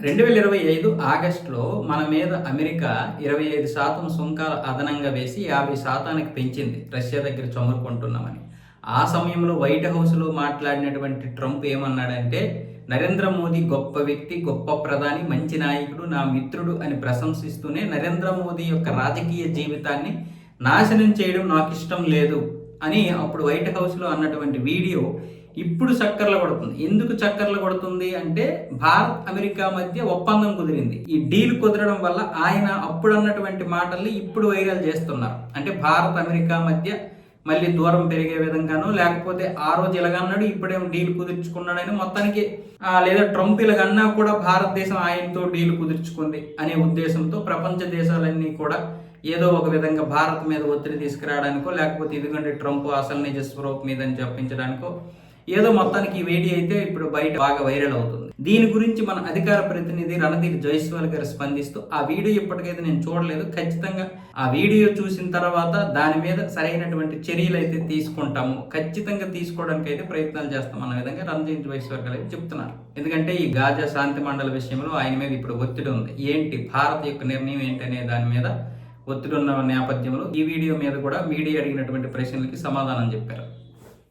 రెండు వేల ఇరవై ఐదు ఆగస్టులో మన మీద అమెరికా ఇరవై ఐదు శాతం సుంకాలు అదనంగా వేసి యాభై శాతానికి పెంచింది రష్యా దగ్గర చమురుకుంటున్నామని. ఆ సమయంలో వైట్ హౌస్లో మాట్లాడినటువంటి ట్రంప్ ఏమన్నాడంటే నరేంద్ర మోదీ గొప్ప వ్యక్తి గొప్ప ప్రధాని మంచి నాయకుడు నా మిత్రుడు అని ప్రశంసిస్తూనే నరేంద్ర మోదీ యొక్క రాజకీయ జీవితాన్ని నాశనం చేయడం నాకు ఇష్టం లేదు అని అప్పుడు వైట్ హౌస్లో అన్నటువంటి వీడియో ఇప్పుడు చక్కర్లు కొడుతుంది. ఎందుకు చక్కర్లు కొడుతుంది అంటే భారత్ అమెరికా మధ్య ఒప్పందం కుదిరింది. ఈ డీల్ కుదరడం వల్ల ఆయన అప్పుడు అన్నటువంటి మాటల్ని ఇప్పుడు వైరల్ చేస్తున్నారు. అంటే భారత్ అమెరికా మధ్య మళ్ళీ దూరం పెరిగే విధంగానో లేకపోతే ఆ రోజు ఇలాగన్నాడు ఇప్పుడేమో డీల్ కుదుర్చుకున్నాడని మొత్తానికి లేదా ట్రంప్ ఇలాగన్నా కూడా భారతదేశం ఆయనతో డీల్ కుదుర్చుకుంది అనే ఉద్దేశంతో ప్రపంచ దేశాలన్నీ కూడా ఏదో ఒక విధంగా భారత్ మీద ఒత్తిడి తీసుకురావడానికో లేకపోతే ఎందుకంటే ట్రంప్ అసలు నిజ స్వరూప్ మీద అని చెప్పించడానికో ఏదో మొత్తానికి ఈ వేడి అయితే ఇప్పుడు బయట బాగా వైరల్ అవుతుంది. దీని గురించి మన అధికార ప్రతినిధి రణధీర్ జైస్వాల్ గారు స్పందిస్తూ ఆ వీడియో ఇప్పటికైతే నేను చూడలేదు. ఖచ్చితంగా ఆ వీడియో చూసిన తర్వాత దాని మీద సరైనటువంటి చర్యలు అయితే తీసుకుంటాము. ఖచ్చితంగా తీసుకోవడానికి అయితే ప్రయత్నాలు చేస్తాం అన్న విధంగా రణధీర్ జైస్వాల్ గారు చెప్తున్నారు. ఎందుకంటే ఈ గాజా శాంతి మండల విషయంలో ఆయన మీద ఇప్పుడు ఒత్తిడి ఉంది. ఏంటి? భారత్ యొక్క నిర్ణయం ఏంటి అనే దాని మీద ఒత్తిడి ఉన్న నేపథ్యంలో ఈ వీడియో మీద కూడా మీడియా అడిగినటువంటి ప్రశ్నలకి సమాధానం చెప్పారు.